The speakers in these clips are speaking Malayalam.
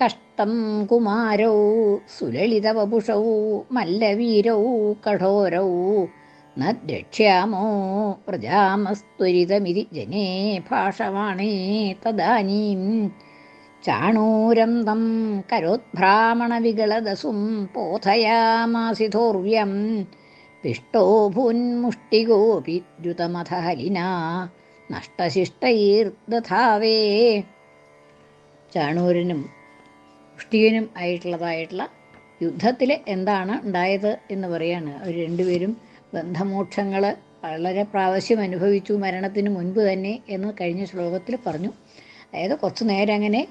ഹാധിക്കഷ്ടം കുമാരൗ സുലളിതവപുഷൗ മല്ലവീരൗ കഠോരൗ. ന പ്രജാമസ്തുരിതമിതി ജനേ ഭാഷവാണേ തദാനീം. ചാണൂരം തം കരോദ്ഭ്രാമണവികളദസും പോഥയാമാസിധോർവ്യം പിഷ്ടോ ഭൂന്മുഷ്ടികോപി ദ്രുതമഥ ഹലിനാ ചാണൂരനും മുഷ്ടികനും ആയിട്ടുള്ളതായിട്ടുള്ള യുദ്ധത്തിൽ എന്താണ് ഉണ്ടായത് എന്ന് പറയാണ്. അവർ രണ്ടുപേരും ബന്ധമോക്ഷങ്ങൾ വളരെ പ്രാവശ്യം അനുഭവിച്ചു. മരണത്തിന് മുൻപ് തന്നെ എന്ന് കഴിഞ്ഞ ശ്ലോകത്തിൽ പറഞ്ഞു. അതായത് കുറച്ച് നേരം അങ്ങനെ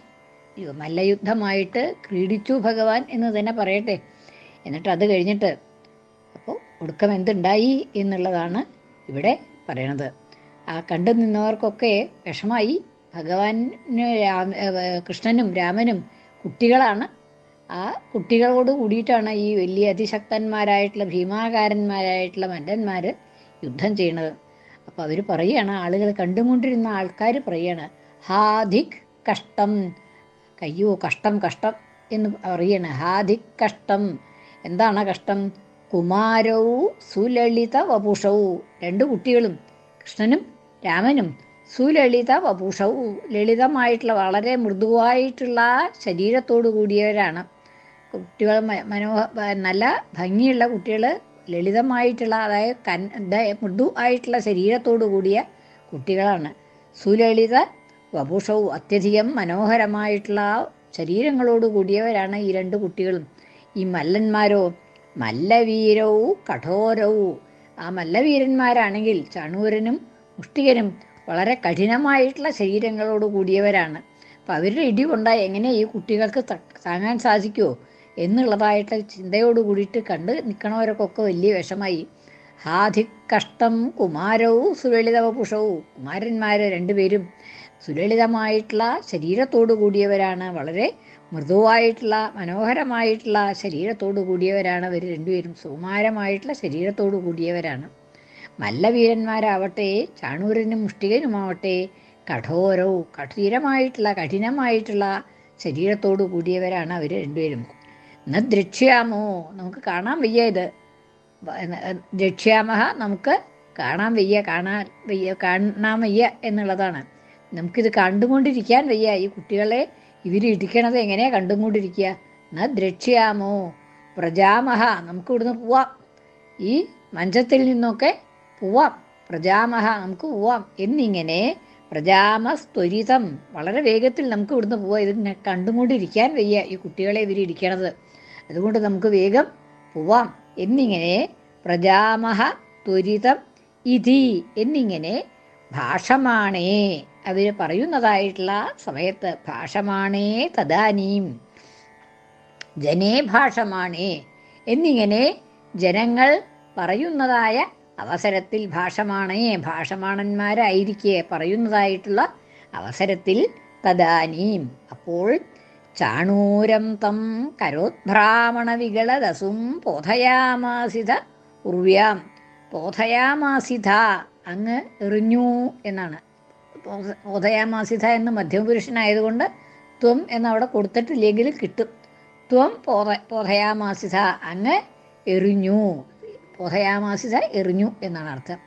മല്ലയുദ്ധമായിട്ട് ക്രീഡിച്ചു ഭഗവാൻ എന്ന് തന്നെ പറയട്ടെ. എന്നിട്ട് അത് കഴിഞ്ഞിട്ട് അപ്പോൾ ഒടുക്കം എന്തുണ്ടായി എന്നുള്ളതാണ് ഇവിടെ പറയണത്. ആ കണ്ടു നിന്നവർക്കൊക്കെ വിഷമായി. ഭഗവാന് കൃഷ്ണനും രാമനും കുട്ടികളാണ്. ആ കുട്ടികളോട് കൂടിയിട്ടാണ് ഈ വലിയ അതിശക്തന്മാരായിട്ടുള്ള ഭീമാകാരന്മാരായിട്ടുള്ള മല്ലന്മാർ യുദ്ധം ചെയ്യണത്. അപ്പോൾ അവർ പറയുകയാണ് ആളുകൾ കണ്ടുകൊണ്ടിരുന്ന ആൾക്കാർ പറയുകയാണ് ഹാധിക് കഷ്ടം കയ്യോ കഷ്ടം കഷ്ടം എന്ന് പറയാണ്. ഹാധിക് കഷ്ടം എന്താണ് കഷ്ടം? കുമാരവും സുലളിത വപുഷവും രണ്ട് കുട്ടികളും കൃഷ്ണനും രാമനും. സുലളിത വപുഷവും ലളിതമായിട്ടുള്ള വളരെ മൃദുവായിട്ടുള്ള ശരീരത്തോടു കൂടിയവരാണ്. കുട്ടികൾ മനോഹ നല്ല ഭംഗിയുള്ള കുട്ടികൾ ലളിതമായിട്ടുള്ള അതായത് കൻ മൃദു ആയിട്ടുള്ള ശരീരത്തോടു കൂടിയ കുട്ടികളാണ്. സുലളിത വപുഷവും അത്യധികം മനോഹരമായിട്ടുള്ള ശരീരങ്ങളോട് കൂടിയവരാണ് ഈ രണ്ട് കുട്ടികളും. ഈ മല്ലന്മാരോ മല്ലവീരവും കഠോരവും ആ മല്ലവീരന്മാരാണെങ്കിൽ ചണൂരനും മുഷ്ടികനും വളരെ കഠിനമായിട്ടുള്ള ശരീരങ്ങളോട് കൂടിയവരാണ്. അപ്പം അവരുടെ ഇടി കൊണ്ടാൽ എങ്ങനെ ഈ കുട്ടികൾക്ക് താങ്ങാൻ സാധിക്കുമോ എന്നുള്ളതായിട്ട് ചിന്തയോട് കൂടിയിട്ട് കണ്ട് നിൽക്കണവരൊക്കെ വലിയ വിഷമായി. ഹാധി കഷ്ടം കുമാരവും സുലളിതവപുഷവും കുമാരന്മാർ രണ്ടുപേരും സുലളിതമായിട്ടുള്ള ശരീരത്തോടു കൂടിയവരാണ്. വളരെ മൃദുവായിട്ടുള്ള മനോഹരമായിട്ടുള്ള ശരീരത്തോടു കൂടിയവരാണ്. അവർ രണ്ടുപേരും സുകുമാരമായിട്ടുള്ള ശരീരത്തോടു കൂടിയവരാണ്. മല്ലവീരന്മാരാവട്ടെ ചാണൂരനും മുഷ്ടികനുമാവട്ടെ കഠോരവും കഠിനമായിട്ടുള്ള കഠിനമായിട്ടുള്ള ശരീരത്തോടു കൂടിയവരാണ് അവർ രണ്ടുപേരും. ന ദ്രക്ഷ്യാമോ? നമുക്ക് കാണാൻ വയ്യ ഇത്. ദ്രക്ഷ്യാമഹ നമുക്ക് കാണാൻ വയ്യ കാണാൻ വയ്യ കാണാൻ വയ്യ എന്നുള്ളതാണ്. നമുക്കിത് കണ്ടുകൊണ്ടിരിക്കാൻ വയ്യ. ഈ കുട്ടികളെ ഇവർ ഇടിക്കണത് എങ്ങനെയാണ് കണ്ടുകൊണ്ടിരിക്കുക? ന ദ്രക്ഷ്യാമോ? പ്രജാമഹ നമുക്ക് ഇവിടുന്ന് പോവാം. ഈ മഞ്ചത്തിൽ നിന്നൊക്കെ പോവാം പ്രജാമഹ നമുക്ക് പോവാം എന്നിങ്ങനെ പ്രജാമസ്ത്വരിതം. വളരെ വേഗത്തിൽ നമുക്ക് ഇവിടുന്ന് പോവാം. ഇതിനെ കണ്ടുകൊണ്ടിരിക്കാൻ വയ്യ ഈ കുട്ടികളെ ഇവർ ഇരിക്കണത്. അതുകൊണ്ട് നമുക്ക് വേഗം പോവാം. എന്നിങ്ങനെ പ്രജാമഹ ത്വരിതം ഇതി എന്നിങ്ങനെ ഭാഷമാണേ. അവർ പറയുന്നതായിട്ടുള്ള സമയത്ത് ഭാഷമാണേ തദാനീം. ജനേ ഭാഷമാണേ. എന്നിങ്ങനെ ജനങ്ങൾ പറയുന്നതായ അവസരത്തിൽ ഭാഷമാണേ ഭാഷമാണന്മാരായിരിക്കേ പറയുന്നതായിട്ടുള്ള അവസരത്തിൽ തദാനീം. അപ്പോൾ ചാണൂരം തം കരോത്ഭ്രാമണ വികളദസും പോധയാമാസിത ഉർവ്യാം. പോധയാമാസിത അങ്ങ് എറിഞ്ഞു എന്നാണ്. പോധയാമാസിത എന്ന് മധ്യമപുരുഷനായതുകൊണ്ട് ത്വം എന്നവിടെ കൊടുത്തിട്ടില്ലെങ്കിൽ കിട്ടും. ത്വം പോധ പോധയാമാസിത അങ്ങ് എറിഞ്ഞു. പോധയാമാസിത എറിഞ്ഞു എന്നാണ് അർത്ഥം.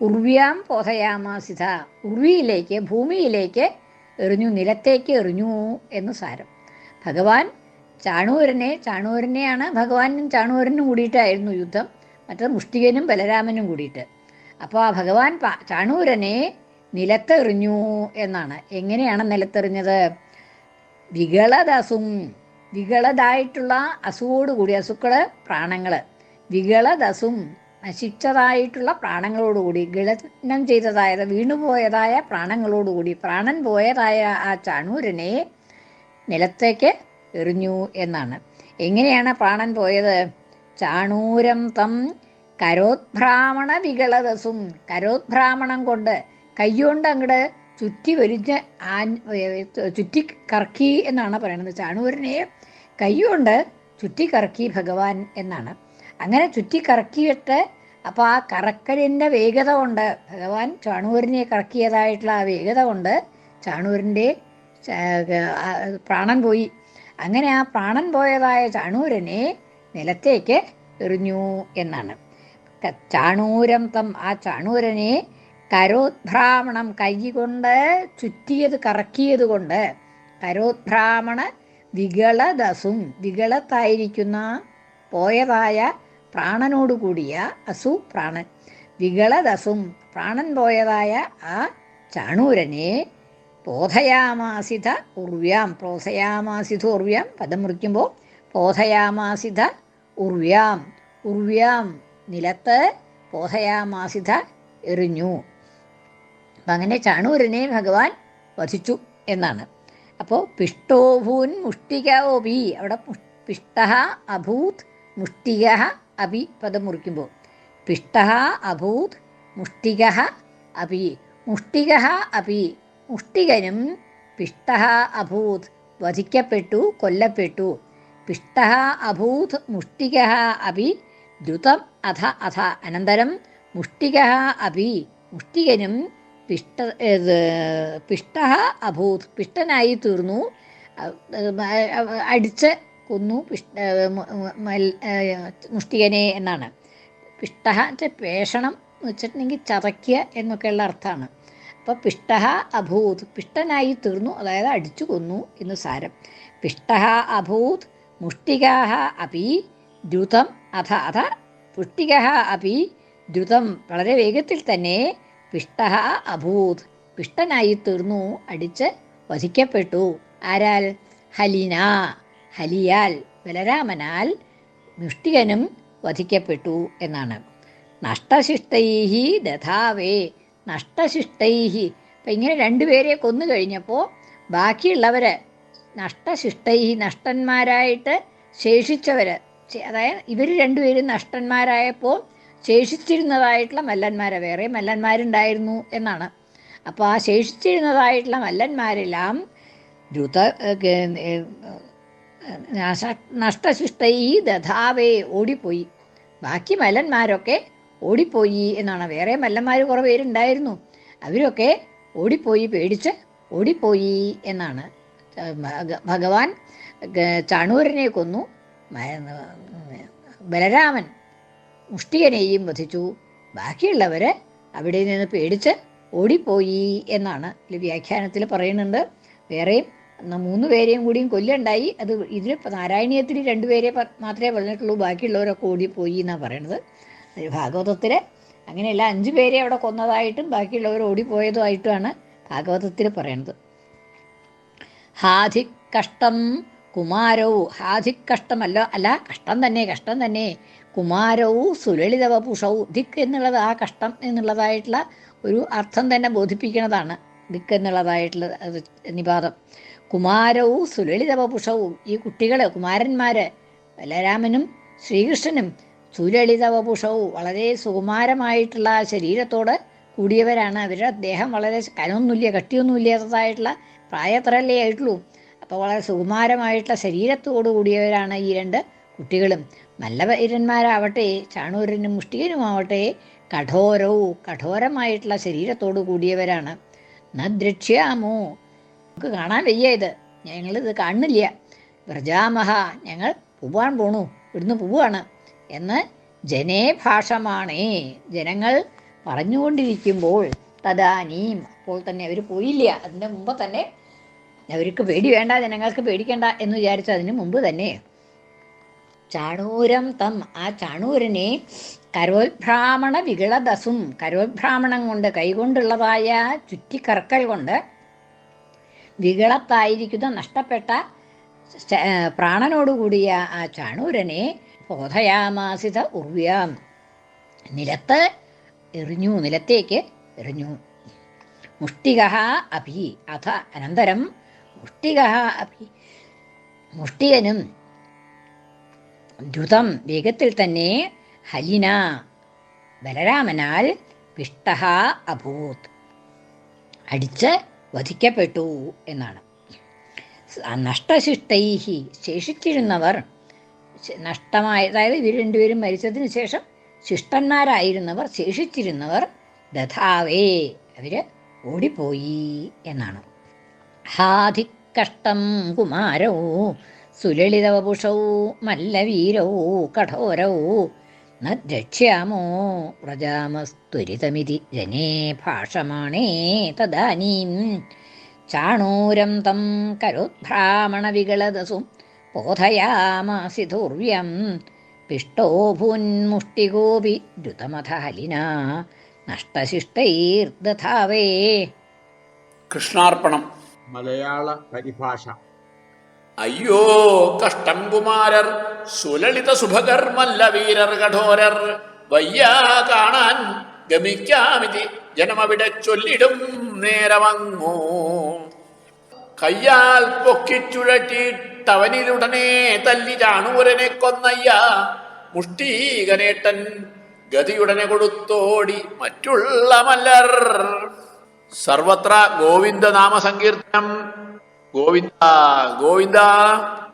ഉർവ്യാം പോധയാമാസിത ഉർവിയിലേക്ക് ഭൂമിയിലേക്ക് എറിഞ്ഞു നിലത്തേക്ക് എറിഞ്ഞു എന്ന് സാരം. ഭഗവാൻ ചാണൂരനെ ചാണൂരനെയാണ് ഭഗവാനും ചാണൂരനും കൂടിയിട്ടായിരുന്നു യുദ്ധം. മറ്റത് മുഷ്ടികനും ബലരാമനും കൂടിയിട്ട്. അപ്പോൾ ആ ഭഗവാൻ ചാണൂരനെ നിലത്തെറിഞ്ഞു എന്നാണ്. എങ്ങനെയാണ് നിലത്തെറിഞ്ഞത്? വികളദസും വികളതായിട്ടുള്ള അസുവോടുകൂടി അസുക്കൾ പ്രാണങ്ങൾ. വികളദസും നശിച്ചതായിട്ടുള്ള പ്രാണങ്ങളോടുകൂടി ഗളനം ചെയ്തതായത് വീണുപോയതായ പ്രാണങ്ങളോടുകൂടി പ്രാണൻ പോയതായ ആ ചാണൂരനെ നിലത്തേക്ക് എറിഞ്ഞു എന്നാണ്. എങ്ങനെയാണ് പ്രാണൻ പോയത്? ചാണൂരം തം കരോത്ഭ്രാമണ വികളദസും കരോത്ഭ്രാമണം കൊണ്ട് കൈകൊണ്ട് അങ്ങോട്ട് ചുറ്റി വരിഞ്ഞ് ആ ചുറ്റി കറക്കി എന്നാണ് പറയുന്നത്. ചാണൂരനെ കൈകൊണ്ട് ചുറ്റി കറക്കി ഭഗവാൻ എന്നാണ്. അങ്ങനെ ചുറ്റി കറക്കിയിട്ട് അപ്പോൾ ആ കറക്കലിന്റെ വേഗത കൊണ്ട് ഭഗവാൻ ചാണൂരിനെ കറക്കിയതായിട്ടുള്ള ആ വേഗത കൊണ്ട് ചാണൂരിന്റെ പ്രാണൻ പോയി. അങ്ങനെ ആ പ്രാണൻ പോയതായ ചാണൂരനെ നിലത്തേക്ക് എറിഞ്ഞു എന്നാണ്. ചാണൂരം തം ആ ചാണൂരനെ കരോദ്ഭ്രാമണം കൈ കൊണ്ട് ചുറ്റിയത് കറക്കിയത് കൊണ്ട് കരോദ്ഭ്രാമണ വികളദസും വികളത്തായിരിക്കുന്ന പോയതായ പ്രാണനോട് കൂടിയ അസു പ്രാണൻ വികളദസും പ്രാണൻ പോയതായ ആ ചാണൂരനെ ബോധയാമാസിധ ഉർവ്യാം പ്രോസയാമാസിത ഉർവ്യാം പദം മുറിക്കുമ്പോൾ ബോധയാമാസിധ ഉർവ്യാം ഉർവ്യാം നിലത്ത് ബോധയാമാസിധ എറിഞ്ഞു. അങ്ങനെ ചാണൂരനെ ഭഗവാൻ വധിച്ചു എന്നാണ്. അപ്പോൾ പിഷ്ടോഭൂൻ മുഷ്ടികോപി അവിടെ പിഷ്ട അഭൂത് മുഷ്ടിക അപി പദം മുറിക്കുമ്പോൾ. പിഷ്ട അഭൂത് മുഷ്ടിക അപി മുഷ്ടിക അപി മുഷ്ടികനും പിഷ്ട അഭൂത് വധിക്കപ്പെട്ടു കൊല്ലപ്പെട്ടു. പിഷ്ട അഭൂത് മുഷ്ടിക അപി ദ്രുതം അധ അധ. അനന്തരം മുഷ്ടിക അപി മുഷ്ടികനും പിഷ്ട പിഷ്ട അഭൂത്. പിഷ്ടനായി തീർന്നു. അടിച്ച് കൊന്നു മുഷ്ടികനെ എന്നാണ്. പിഷ്ട പേഷണം എന്ന് വെച്ചിട്ടുണ്ടെങ്കിൽ ചതയ്ക്കുക എന്നൊക്കെയുള്ള അർത്ഥമാണ്. അപ്പോൾ പിഷ്ട അഭൂത് പിഷ്ടനായി തീർന്നു അതായത് അടിച്ചു കൊന്നു എന്ന് സാരം. പിഷ്ട അഭൂത് മുഷ്ടികാഹ അപി ദ്രുതം അധ അധ പുഷ്ടിക അപി ദ്രുതം. വളരെ വേഗത്തിൽ തന്നെ പിഷ്ട അഭൂത് പിഷ്ടനായി തീർന്നു അടിച്ച് വധിക്കപ്പെട്ടു. ആരാൽ? ഹലിന. ഹലിയാൽ ബലരാമനാൽ മുഷ്ടികനും വധിക്കപ്പെട്ടു എന്നാണ്. നഷ്ടശിഷ്ടൈഹി ദധാവേ നഷ്ടശിഷ്ടൈഹി. അപ്പം ഇങ്ങനെ രണ്ടുപേരെ കൊന്നു കഴിഞ്ഞപ്പോൾ ബാക്കിയുള്ളവർ നഷ്ടശിഷ്ടൈഹി നഷ്ടന്മാരായിട്ട് ശേഷിച്ചവർ അതായത് ഇവർ രണ്ടുപേരും നഷ്ടന്മാരായപ്പോൾ ശേഷിച്ചിരുന്നതായിട്ടുള്ള മല്ലന്മാരെ. വേറെ മല്ലന്മാരുണ്ടായിരുന്നു എന്നാണ്. അപ്പോൾ ആ ശേഷിച്ചിരുന്നതായിട്ടുള്ള മല്ലന്മാരെല്ലാം ദ്രുത നഷ്ടശിഷ്ടൈ ദധാവേ ഓടിപ്പോയി. ബാക്കി മലന്മാരൊക്കെ ഓടിപ്പോയി എന്നാണ്. വേറെ മല്ലന്മാർ കുറേ പേരുണ്ടായിരുന്നു. അവരൊക്കെ ഓടിപ്പോയി പേടിച്ച് ഓടിപ്പോയി എന്നാണ്. ഭഗ- ഭഗവാൻ ചാണൂരനെ കൊന്നു. ബലരാമൻ മുഷ്ടികനെയും വധിച്ചു. ബാക്കിയുള്ളവർ അവിടെ നിന്ന് പേടിച്ച് ഓടിപ്പോയി എന്നാണ്. വ്യാഖ്യാനത്തിൽ പറയുന്നുണ്ട്. വേറെയും മൂന്ന് പേരെയും കൂടിയും കൊല്ലുണ്ടായി. അത് ഇതിൽ നാരായണീയത്തിൽ രണ്ടുപേരെ മാത്രമേ പറഞ്ഞിട്ടുള്ളൂ ബാക്കിയുള്ളവരൊക്കെ ഓടിപ്പോയി എന്നാണ് പറയണത്. ഭാഗവതത്തിൽ അങ്ങനെയല്ല അഞ്ചു പേരെ അവിടെ കൊന്നതായിട്ടും ബാക്കിയുള്ളവർ ഓടിപ്പോയതുമായിട്ടുമാണ് ഭാഗവതത്തിൽ പറയണത്. ഹാധി കഷ്ടം കുമാരവും ഹാധി കഷ്ടമല്ല അല്ല കഷ്ടം തന്നെ കഷ്ടം തന്നെ. കുമാരവും സുലളിതവപുഷവും ദിക്ക് എന്നുള്ളത് ആ കഷ്ടം എന്നുള്ളതായിട്ടുള്ള ഒരു അർത്ഥം തന്നെ ബോധിപ്പിക്കുന്നതാണ് ദിക്ക് എന്നുള്ളതായിട്ടുള്ള നിപാതം. കുമാരവും സുലളിതവപുഷവും. ഈ കുട്ടികൾ കുമാരന്മാര് ബലരാമനും ശ്രീകൃഷ്ണനും സുലളിതവപുഷവും വളരെ സുകുമാരമായിട്ടുള്ള ശരീരത്തോട് കൂടിയവരാണ്. അവരുടെ ദേഹം വളരെ കനമൊന്നുമില്ല കട്ടിയൊന്നുമില്ലാത്തതായിട്ടുള്ള പ്രായത്രല്ലേ ആയിട്ടുള്ളൂ. അപ്പോൾ വളരെ സുകുമാരമായിട്ടുള്ള ശരീരത്തോടു കൂടിയവരാണ് ഈ രണ്ട് കുട്ടികളും. നല്ല വീരന്മാരാവട്ടെ ചാണൂരനും മുഷ്ടികനുമാവട്ടെ കഠോരവും കഠോരമായിട്ടുള്ള ശരീരത്തോടു കൂടിയവരാണ്. ന ദ്രക്ഷ്യാമോ നമുക്ക് കാണാൻ വയ്യ ഇത്. ഞങ്ങളിത് കാണുന്നില്ല. വ്രജാമഹ ഞങ്ങൾ പോവാൻ പോണു. ഇവിടുന്ന് പോവാണ്. എന്ന് ജനേ ഭാഷമാണേ. ജനങ്ങൾ പറഞ്ഞുകൊണ്ടിരിക്കുമ്പോൾ തദാനീം അപ്പോൾ തന്നെ അവർ പോയില്ല. അതിന്റെ മുമ്പ് തന്നെ അവർക്ക് പേടി വേണ്ട ജനങ്ങൾക്ക് പേടിക്കേണ്ട എന്ന് വിചാരിച്ചു അതിന് മുമ്പ് തന്നെ ചാണൂരം തം. ആ ചാണൂരനെ കരോത്ഭ്രാമണ വികളദസും കരോത്ഭ്രാമണം കൊണ്ട് കൈകൊണ്ടുള്ളതായ ചുറ്റിക്കറക്കൽ കൊണ്ട് വികളത്തായിരിക്കുന്ന നഷ്ടപ്പെട്ട പ്രാണനോടുകൂടിയ ആ ചാണൂരനെ ബോധയാമാസിത ഉർവ്യാം നിലത്ത് എറിഞ്ഞു നിലത്തേക്ക് എറിഞ്ഞു. മുഷ്ടിക അഭി അഥ അനന്തരം മുഷ്ടിക അഭി. മുഷ്ടികനും ദ്രുതം വേഗത്തിൽ തന്നെ ഹലിന ബലരാമനാൽ പിഷ്ട അഭൂത്. അടിച്ച് വധിക്കപ്പെട്ടു എന്നാണ്. നഷ്ടശിഷ്ടൈഹി ശേഷിച്ചിരുന്നവർ നഷ്ടമായ അതായത് ഇവർ രണ്ടുപേരും മരിച്ചതിന് ശേഷം ശിഷ്ടന്മാരായിരുന്നവർ ശേഷിച്ചിരുന്നവർ ദധാവേ അവർ ഓടിപ്പോയി എന്നാണ്. ഹാധിക്കഷ്ടം കുമാരോ സുലളിതവപുഷോ മല്ലവീരോ കഠോരൗ ന രക്ഷ്യാമോ ജനേ ഭാഷമാണേ തദാനീം. ചാണൂരം തം കരോദ്ഭ്രാമണവികളദസു ബോധയാമാസി ധൂർവ്യം പിഷ്ടോ ഭൂന്മുഷ്ടികോപി ദ്രുതമഥ ഹലിന നഷ്ടശിഷ്ടൈർദധാവേ. കൃഷ്ണാർപ്പണം. മലയാള പരിഭാഷ. അയ്യോ കഷ്ടം കുമാരർ സുലളിത സുഭകർമ്മല്ല വീരർ കഠോരർ. വയ്യാ കാണാൻ ഗമിക്കാമിതി ജനമവിടെ ചൊല്ലിടും നേരമങ്ങോ. കയ്യാൽ പൊക്കിച്ചുഴറ്റിട്ടവനിലുടനെ തല്ലി ചാണൂരനെ കൊന്നയ്യ. മുഷ്ടീകനേട്ടൻ ഗതിയുടനെ കൊടുത്തോടി മറ്റുള്ള മല്ലർ. സർവത്ര ഗോവിന്ദ നാമസങ്കീർത്തനം Govinda, Govinda.